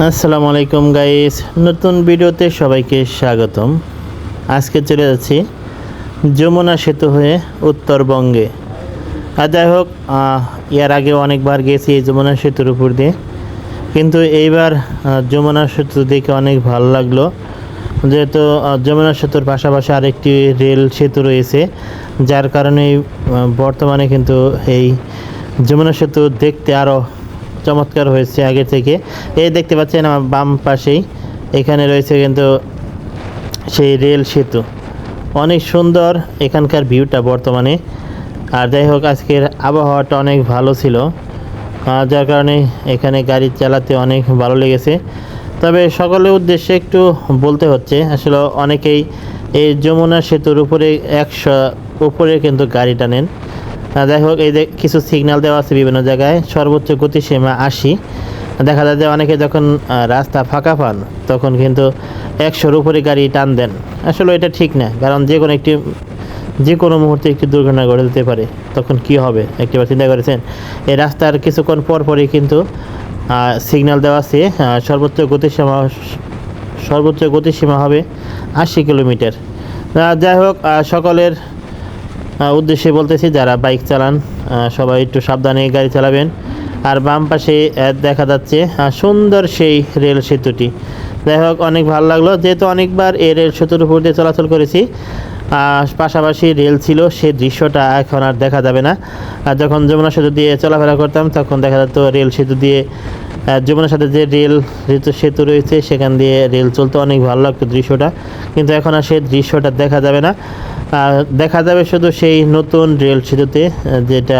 আসসালামু আলাইকুম গাইস, নতুন ভিডিওতে সবাইকে স্বাগতম। আজকে চলে যাচ্ছি যমুনা সেতু হয়ে উত্তরবঙ্গে। আর যাই হোক এর আগে অনেকবার গেছি এই যমুনা সেতুর উপর দিয়ে। কিন্তু এইবার যমুনা সেতু দেখে অনেক ভালো লাগল। যেহেতু যমুনা সেতুর পাশাপাশি আরেকটি রেল সেতু রয়েছে, যার কারণে বর্তমানে কিন্তু এই যমুনা সেতু দেখতে আরও চমৎকার হয়েছে আগে থেকে। এই দেখতে পাচ্ছেন আমার বাম পাশেই। এখানে রয়েছে কিন্তু সেই রেল সেতু। অনেক সুন্দর এখানকার ভিউটা বর্তমানে। আর যাই হোক আজকের আবহাওয়াটা অনেক ভালো ছিল। যার কারণে এখানে গাড়ি চালাতে অনেক ভালো লেগেছে। তবে সকলের উদ্দেশ্যে একটু বলতে হচ্ছে আসলে অনেকেই এই যমুনা সেতুর উপরে একশো উপরে কিন্তু গাড়িটা নেন। আহ, যাই হোক, এই যে কিছু সিগন্যাল দেওয়া আছে বিভিন্ন জায়গায়। সর্বোচ্চ গতিসীমা আশি। দেখা যায় যে অনেকে যখন রাস্তা ফাঁকা পান, তখন কিন্তু একশোর উপরে গাড়ি টান দেন। আসলে এটা ঠিক না, কারণ যে কোনো একটি, যে কোনো মুহূর্তে একটি দুর্ঘটনা ঘটে যেতে পারে। তখন কি হবে? একটিবার চিন্তা করেছেন? এই রাস্তার কিছুক্ষণ পর পরই কিন্তু সিগন্যাল দেওয়া আছে সর্বোচ্চ গতিসীমা সর্বোচ্চ গতিসীমা হবে আশি কিলোমিটার। যাই হোক সকলের উদ্দেশ্যে বলতেছি, যারা বাইক চালান সবাই একটু সাবধানে গাড়ি চালাবেন। আর বাম পাশে দেখা যাচ্ছে সুন্দর সেই রেল সেতুটি। যাই হোক, অনেক ভালো লাগল। যেহেতু অনেকবার এই রেল সেতুর উপর দিয়ে চলাচল করেছি পাশাপাশি রেল ছিল, সে দৃশ্যটা এখন আর দেখা যাবে না। আর যখন যমুনা সেতু দিয়ে চলাফেরা করতাম, তখন দেখা যেত রেল সেতু দিয়ে যমুনার সাথে যে রেল সেতু রয়েছে, সেখান দিয়ে রেল চলতে অনেক ভালো লাগতো দৃশ্যটা। কিন্তু এখন আর সেই দৃশ্যটা দেখা যাবে না। আর দেখা যাবে শুধু সেই নতুন রেল সেতুতে যেটা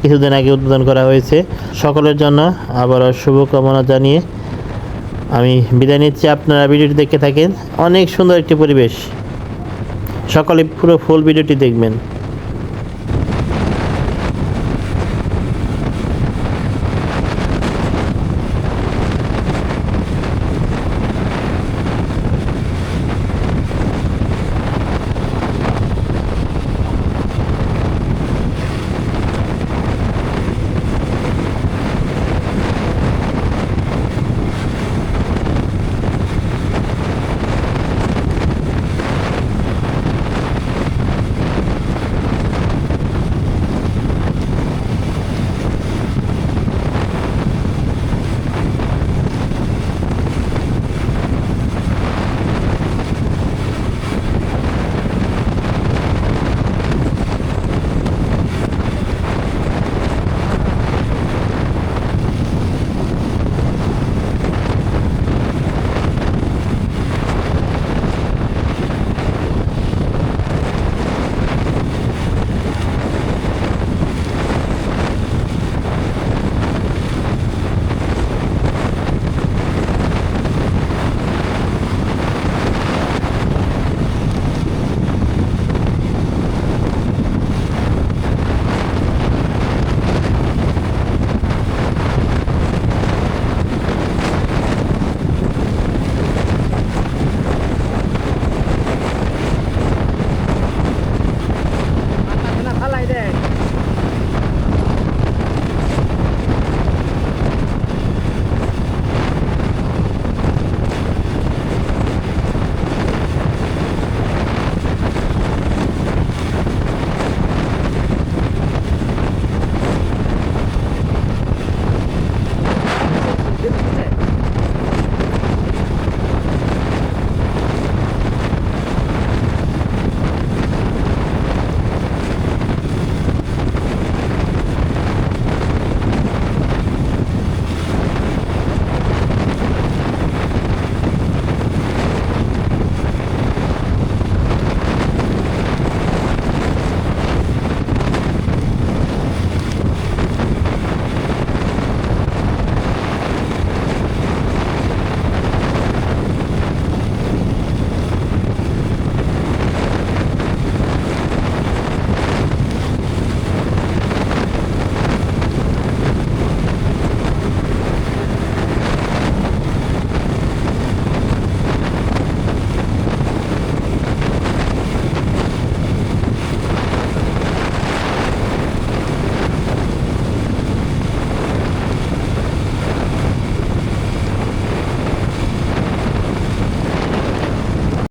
কিছুদিন আগে উদ্বোধন করা হয়েছে। সকলের জন্য আবারও শুভকামনা জানিয়ে আমি বিদায় নিচ্ছি। আপনারা ভিডিওটি দেখে থাকেন। অনেক সুন্দর একটি পরিবেশ। সকলে পুরো ফুল ভিডিওটি দেখবেন।